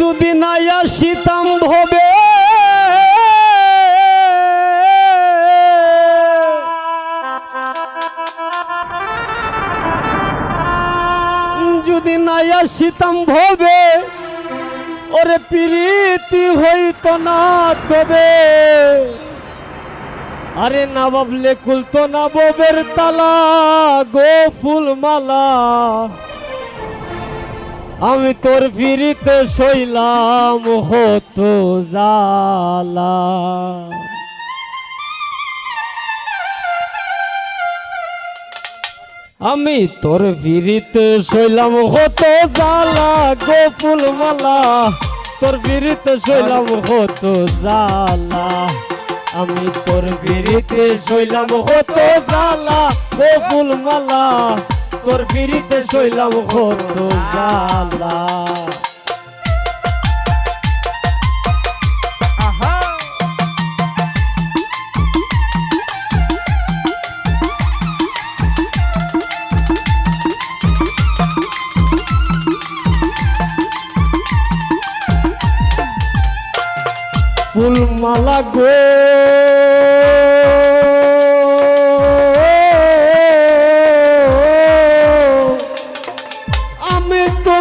যদি নাই আসিতাম ভবে। যদি নাই আসিতাম ভবে, ওরে প্রীতি হইতো না তবে। আরে না ভাবলে খুলতো না ববের তালা, গো ফুলমালা। আমি তোর ফিরিতে শৈলাম হতো জালা আমি তোর ফিরিতে শৈলাম হতো জালা গো ফুলমালা তোর ফিরিতে শৈলাম হতো জালা আমি তোর ফিরিতে শৈলাম হতো জালা গো ফুলমালা তোর ফিরিতে শৈলাম হতো জালা ফুলমালা গো।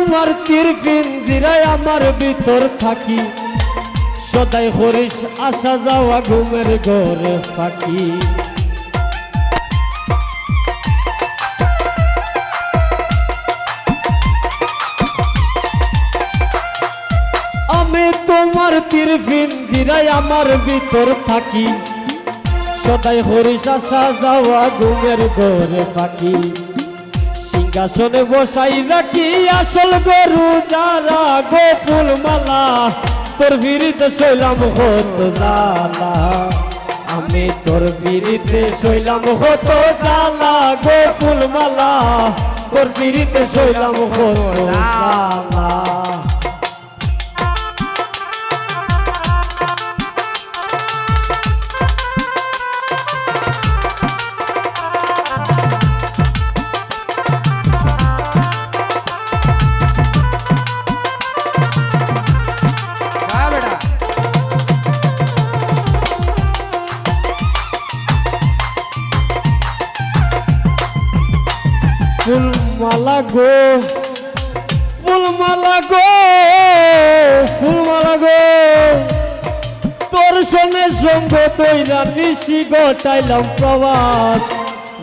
আমি তোমার তীর পিঞ্জিরায় আমার ভিতর থাকি। সদাই হরিস আসা যাওয়া ঘুমের ঘরে ফাঁকি। আমি তোমার তীর পিঞ্জিরায় আমার ভিতর থাকি। সদাই হরিষ আসা যাওয়া ঘুমের ঘরে পাখি সিংহাসনে বসাই রাখি আসল গরু যারা গোপুল মালা। তোর বিরিতে শৈলাম হত জালা আমি তোর বিরিতে শৈলাম হত জালা গোপুল মালা। তোর বিরিতে শৈলাম হত জালা ফুলমালা গো ফুলমালা গো ফুলমালা গো। তোর সঙ্গে সঙ্গ তৈরা নিশি গটাইলাম প্রবাস।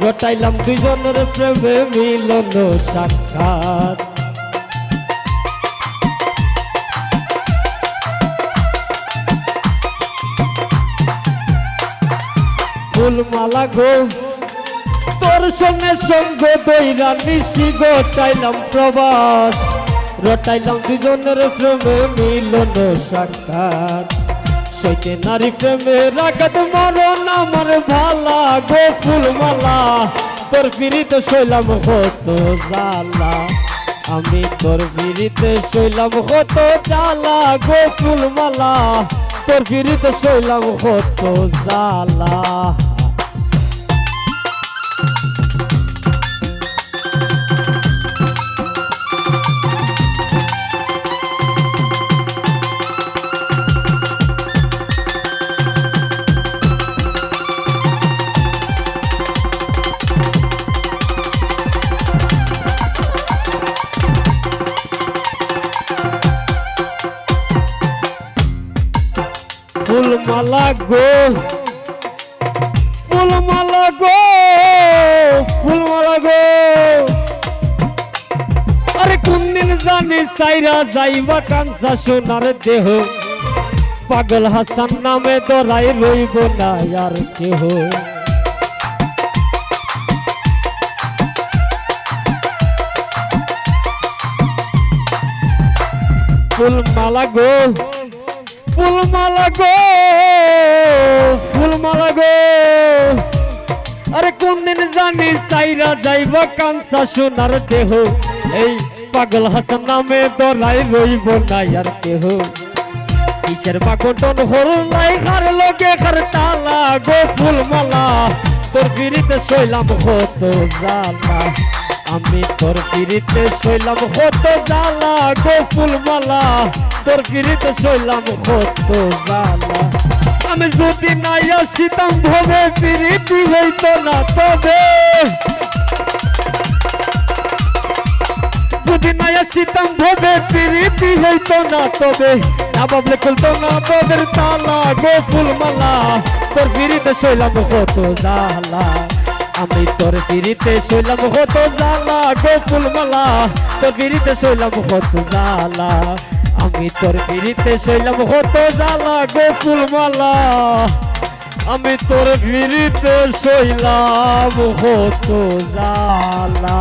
গটাইলাম দুজনের প্রেমে মিলন সাক্ষাৎ। ফুলমালা গো তোর সঙ্গে সঙ্গ দইরা নিশি গোটাইলাম প্রবাস। রটাইলাম দুজনের প্রেমে মিলন সাক্ষাৎ। সইতে নারী প্রেমে রাগাত মরণ আমার ভালা গো ফুলমালা। তোর ফিরিতে শৈলাম হতো জালা আমি তোর ফিরিতে শৈলাম হতো জালা গো ফুলমালা। তোর ফিরিতে শৈলাম হতো জালা ফুলমালা গো ফুলমালা গো ফুলমালা গো। আরে কোন দিন জানি সাইরা যাইবা কাঞ্চা সোনার দেহ। পাগল হাসান নামে দরাই রইব না আর কেহ। ফুলমালা গো ফুলমালা গো ফুলমালা গো। আরে কোন দিন জানি চাইরা যাইব কাঞ্চা সোনার দেহ। এই পাগল হাসান নামে দরাই রইব না আর কেহ। কিসের বাকটন হল নাই, হার লোকে হার তালা গো ফুলমালা। তোর ফিরিতে শৈলাম হতো জালা। আমি তোর পিড়িতে শৈলাম কত জ্বালা গো ফুলমালা তোর পিড়িতে শৈলাম কত জ্বালা। আমি যদি নাই আসিতাম ভবে পিড়িতি হইতো না তবে। যদি নাই আসিতাম ভবে পিড়িতি হইতো না তবে। না বাবলে খুলতো না ববের তালা গো ফুলমালা তোর পিড়িতে শৈলাম কত জ্বালা। আমি তোর পিড়িতে শৈলাম কত জালা গো ফুলমালা। তোর পিড়িতে শৈলাম কত জালা আমি তোর পিড়িতে শৈলাম কত জালা গো ফুলমালা। আমি তোর পিড়িতে শৈলাম কত জ্বালা।